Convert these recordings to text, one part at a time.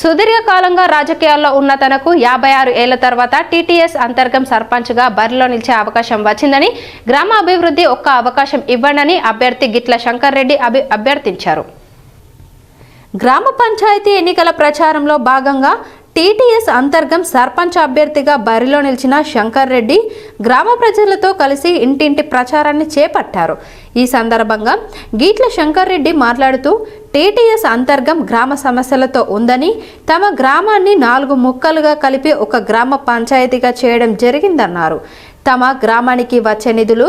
సుదీర్ఘకాలంగా రాజకీయాల్లో ఉన్న తనకు యాభై ఆరు ఏళ్ళ తర్వాత టీటీఎస్ అంతర్గం సర్పంచ్గా బరిలో నిలిచే అవకాశం వచ్చిందని గ్రామ అభివృద్ధి ఒక్క అవకాశం ఇవ్వండని అభ్యర్థి గిట్ల శంకర్ రెడ్డి అభి అభ్యర్థించారు. గ్రామ పంచాయతీ ఎన్నికల ప్రచారంలో భాగంగా టీటీఎస్ అంతర్గం సర్పంచ్ అభ్యర్థిగా బరిలో నిలిచిన శంకర్ రెడ్డి గ్రామ ప్రజలతో కలిసి ఇంటింటి ప్రచారాన్ని చేపట్టారు. ఈ సందర్భంగా గీట్ల శంకర్ రెడ్డి మాట్లాడుతూ టీటీఎస్ అంతర్గం గ్రామ సమస్యలతో ఉందని తమ గ్రామాన్ని నాలుగు ముక్కలుగా కలిపి ఒక గ్రామ పంచాయతీగా చేయడం జరిగిందన్నారు. తమ గ్రామానికి వచ్చే నిధులు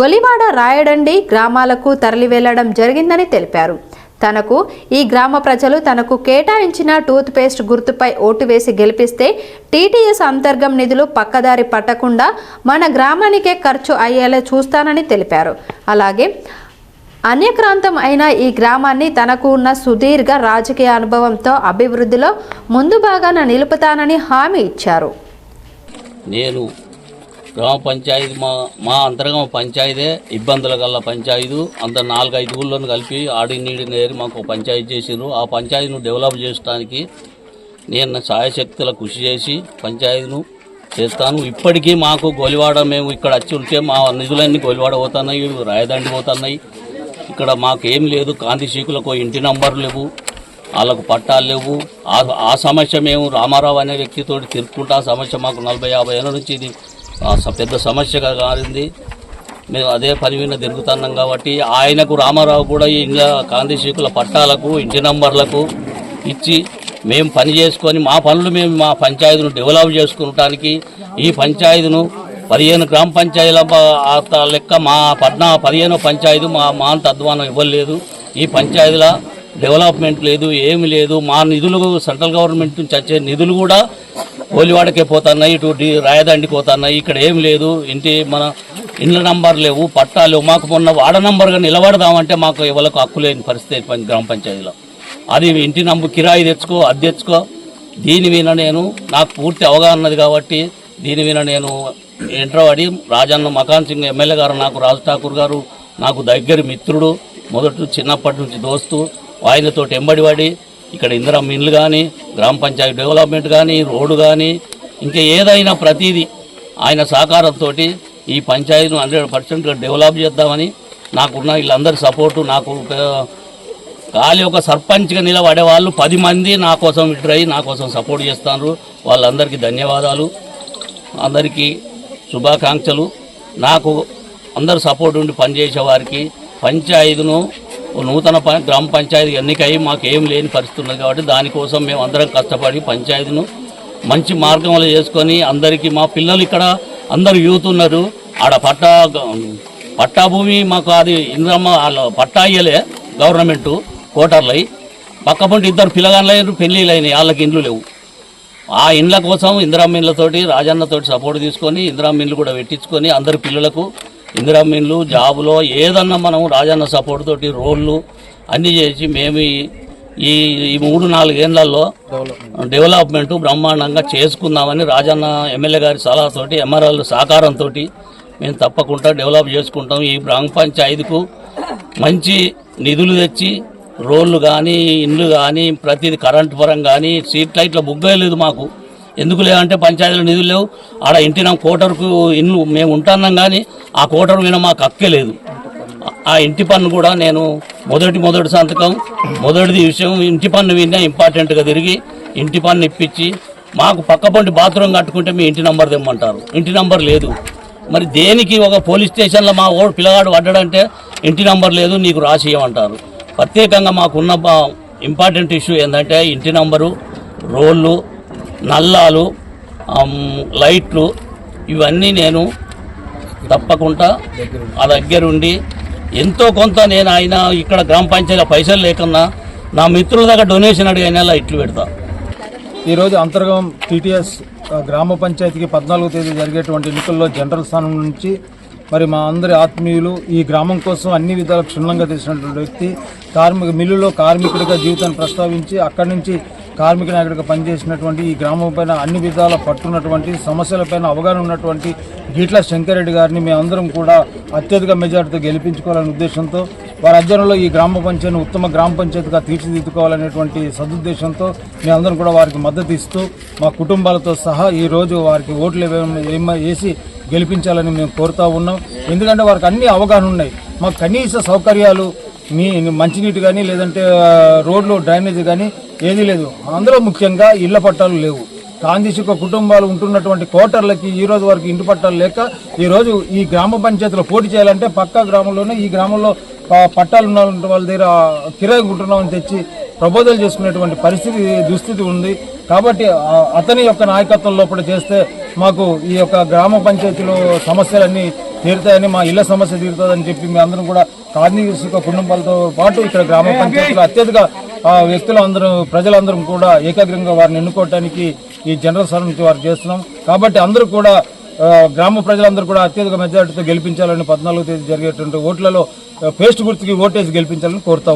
గొలివాడ రాయడండి గ్రామాలకు తరలి వెళ్ళడం జరిగిందని తెలిపారు. తనకు ఈ గ్రామ ప్రజలు తనకు కేటాయించిన టూత్ పేస్ట్ గుర్తుపై ఓటు వేసి గెలిపిస్తే టీటీఎస్ అంతర్గం నిధులు పక్కదారి పట్టకుండా మన గ్రామానికే ఖర్చు అయ్యేలా చూస్తానని తెలిపారు. అలాగే అన్యక్రాంతం అయిన ఈ గ్రామాన్ని తనకు ఉన్న సుదీర్ఘ రాజకీయ అనుభవంతో అభివృద్ధిలో ముందు భాగాన నిలుపుతానని హామీ ఇచ్చారు. నేను గ్రామ పంచాయతీ మా మా అంతర్గమ పంచాయతీ ఇబ్బందుల గల పంచాయతీ అంత నాలుగైదు ఊళ్ళను కలిపి ఆడి నీడి నేరి మాకు పంచాయతీ చేసిర్రు ఆ పంచాయతీను డెవలప్ చేయడానికి నేను సాయశక్తుల కృషి చేసి పంచాయతీను చేస్తాను. ఇప్పటికీ మాకు గోలివాడ మేము ఇక్కడ వచ్చి ఉంటే మా నిధులన్నీ గోలివాడ పోతున్నాయి రాయదండి పోతున్నాయి. ఇక్కడ మాకు ఏం లేదు. కాంతి శీకులకు ఇంటి నంబర్లు లేవు. వాళ్ళకు పట్టాలు లేవు. ఆ ఆ సమస్య మేము రామారావు అనే వ్యక్తితో తిరుక్కుంటా ఆ సమస్య మాకు నలభై యాభై ఏళ్ళ నుంచి ఇది ఆ, స- పెద్ద సమస్యగా మారింది. మేము అదే పని మీద తిరుగుతున్నాం కాబట్టి ఆయనకు రామారావు కూడా ఈ ఇంకా కాంతి శీకుల పట్టాలకు ఇంటి నంబర్లకు ఇచ్చి మేము పని చేసుకొని మా పనులు మేము మా పంచాయతీను డెవలప్ చేసుకుంటానికి ఈ పంచాయతీను పదిహేను గ్రామ పంచాయతీల లెక్క మా పద్నా పదిహేను పంచాయతీ మా మా అంత అధ్వానం ఇవ్వలేదు ఈ పంచాయతీల డెవలప్మెంట్ లేదు ఏమి లేదు. మా నిధులు సెంట్రల్ గవర్నమెంట్ నుంచి వచ్చే నిధులు కూడా కోలివాడకే పోతున్నాయి ఇటు డి రాయదండికి పోతున్నాయి. ఇక్కడ ఏం లేదు. ఇంటి మన ఇండ్ల నంబర్ లేవు పట్టాలు మాకు మొన్న వాడ నంబర్గా నిలబడదామంటే మాకు ఎవరికి హక్కు లేని పరిస్థితి గ్రామ పంచాయతీలో. అది ఇంటి నంబర్ కిరాయి తెచ్చుకో అది తెచ్చుకో. దీని మీద నేను నాకు పూర్తి అవగాహన ఉన్నది కాబట్టి దీని మీద నేను ఎంట్రవాడి రాజన్న మకాన్ సింగ్ ఎమ్మెల్యే గారు నాకు రాజ్ ఠాకూర్ గారు నాకు దగ్గర మిత్రుడు మొదటి చిన్నప్పటి నుంచి దోస్తు ఆయనతో ఎంబడివాడి ఇక్కడ ఇందిరా మిన్లు కానీ గ్రామ పంచాయతీ డెవలప్మెంట్ కానీ రోడ్డు కానీ ఇంకా ఏదైనా ప్రతిదీ ఆయన సహకారంతో ఈ పంచాయతీను హండ్రెడ్ పర్సెంట్ డెవలప్ చేద్దామని నాకున్న వీళ్ళందరి సపోర్టు నాకు ఖాళీ ఒక సర్పంచ్గా నిలబడే వాళ్ళు పది మంది నా కోసం విడ్రై నా కోసం సపోర్ట్ చేస్తున్నారు వాళ్ళందరికీ ధన్యవాదాలు. అందరికీ శుభాకాంక్షలు. నాకు అందరు సపోర్ట్ ఉండి పనిచేసే వారికి పంచాయతీను నూతన ప- గ్రామ పంచాయతీ ఎన్నికై మాకు ఏం లేని పరిస్థితి ఉన్నది కాబట్టి దానికోసం మేము అందరం కష్టపడి పంచాయతీను మంచి మార్గంలో చేసుకొని అందరికీ మా పిల్లలు ఇక్కడ అందరు యూత్ ఉన్నారు. ఆడ పట్టా పట్టా భూమి మాకు అది ఇంద్రమ్మ వాళ్ళ పట్టా ఇయ్యలే గవర్నమెంటు కోటర్లై పక్క ఇద్దరు పిల్లగాళ్ళు పెళ్ళిళ్ళు అయినాయి వాళ్ళకి ఇండ్లు లేవు. ఆ ఇండ్ల కోసం ఇందిరామ్మ రాజన్నతోటి సపోర్ట్ తీసుకొని ఇందిరామ్మ కూడా పెట్టించుకొని అందరి పిల్లలకు ఇందిరామ్మ జాబులో ఏదన్నా మనం రాజన్న సపోర్ట్ తోటి అన్నీ చేసి మేము ఈ- ఈ ఈ మూడు నాలుగేళ్ళలో డెవలప్మెంట్ బ్రహ్మాండంగా చేసుకుందామని రాజన్న ఎమ్మెల్యే గారి సలహాతోటి ఎంఆర్ఎల్ సహకారంతో మేము తప్పకుండా డెవలప్ చేసుకుంటాం. ఈ గ్రామ పంచాయతీకు మంచి నిధులు తెచ్చి రోడ్లు కానీ ఇండ్లు కానీ ప్రతిది కరెంట్ పరం కానీ స్ట్రీట్ లైట్ల బుగ్గలేదు లేదు మాకు. ఎందుకు లేవంటే పంచాయతీలో నిధులు లేవు. ఆడ ఇంటి నా కోటర్కు ఇల్లు మేము ఉంటున్నాం కానీ ఆ కోటరు మీద మాకు అక్కే లేదు. ఆ ఇంటి పన్ను కూడా నేను మొదటి మొదటి సంతకం మొదటిది విషయం. ఇంటి పన్ను విన్నా ఇంపార్టెంట్గా తిరిగి ఇంటి పన్ను ఇప్పించి మాకు పక్క పంటి బాత్రూమ్ కట్టుకుంటే మీ ఇంటి నంబర్ తెమ్మంటారు. ఇంటి నంబర్ లేదు. మరి దేనికి ఒక పోలీస్ స్టేషన్లో మా ఓడు పిల్లగాడు పడ్డాడంటే ఇంటి నంబర్ లేదు నీకు రాసి ఇవ్వమంటారు ప్రత్యేకంగా మాకున్న ఇంపార్టెంట్ ఇష్యూ ఏంటంటే ఇంటి నంబరు రోళ్ళు నల్లాలు లైట్లు ఇవన్నీ నేను తప్పకుండా ఆ దగ్గరుండి ఎంతో కొంత నేను ఆయన ఇక్కడ గ్రామ పంచాయతీలో పైసలు లేకున్నా నా మిత్రుల దగ్గర డొనేషన్ అడిగిన ఇట్లు పెడతా. ఈరోజు అంతర్గం టీటీఎస్ గ్రామ పంచాయతీకి పద్నాలుగో తేదీ జరిగేటువంటి ఎన్నికల్లో జనరల్ స్థానం నుంచి మరి మా అందరి ఆత్మీయులు ఈ గ్రామం కోసం అన్ని విధాల క్షుణ్ణంగా తెలిసినటువంటి వ్యక్తి కార్మిక మిల్లులో కార్మికుడిగా జీవితాన్ని ప్రస్తావించి అక్కడి నుంచి కార్మిక నాయకుడిగా పనిచేసినటువంటి ఈ గ్రామం పైన అన్ని విధాల పట్టున్నటువంటి సమస్యలపైన అవగాహన ఉన్నటువంటి గీట్ల శంకరెడ్డి గారిని మేమందరం కూడా అత్యధిక మెజార్టీతో గెలిపించుకోవాలనే ఉద్దేశంతో వారి అధ్యయనంలో ఈ గ్రామ పంచాయతీని ఉత్తమ గ్రామ పంచాయతీగా తీర్చిదిద్దుకోవాలనేటువంటి సదుద్దేశంతో మేమందరం కూడా వారికి మద్దతు ఇస్తూ మా కుటుంబాలతో సహా ఈ రోజు వారికి ఓట్లు వేయ- వేసి గెలిపించాలని మేము కోరుతా ఉన్నాం. ఎందుకంటే వారికి అన్ని అవగాహన ఉన్నాయి. మాకు కనీస సౌకర్యాలు మీ మంచినీటి కానీ లేదంటే రోడ్లు డ్రైనేజ్ కానీ ఏదీ లేదు. అందులో ముఖ్యంగా ఇళ్ళ పట్టాలు లేవు. కాందిశుక కుటుంబాలు ఉంటున్నటువంటి కోటర్లకి ఈ రోజు వరకు ఇంటి పట్టాలు లేక ఈ రోజు ఈ గ్రామ పంచాయతీలో పోటీ చేయాలంటే పక్క గ్రామంలోనే ఈ గ్రామంలో పట్టాలు ఉన్న వాళ్ళ దగ్గర కిరాయి ఉంటున్నామని తెచ్చి ప్రబోధాలు చేసుకునేటువంటి పరిస్థితి దుస్థితి ఉంది. కాబట్టి అతని యొక్క నాయకత్వం లోపల చేస్తే మాకు ఈ యొక్క గ్రామ పంచాయతీలో సమస్యలన్నీ తీరుతాయని మా ఇళ్ళ సమస్య తీరుతుందని చెప్పి మీ అందరం కూడా కార్మిక కుటుంబాలతో పాటు ఇక్కడ గ్రామ పంచాయతీలో అత్యధిక ఆ, వ్యక్తులు అందరూ ప్రజలందరం కూడా ఏకాగ్రంగా వారిని ఎన్నుకోవడానికి ఈ జనరల్ నుంచి వారు చేస్తున్నాం. కాబట్టి అందరూ కూడా గ్రామ ప్రజలందరూ కూడా అత్యధిక మెజార్టీతో గెలిపించాలని పద్నాలుగో తేదీ జరిగేటువంటి ఓట్లలో పేస్ట్ గుర్తుకి ఓటేసి గెలిపించాలని కోరుతాం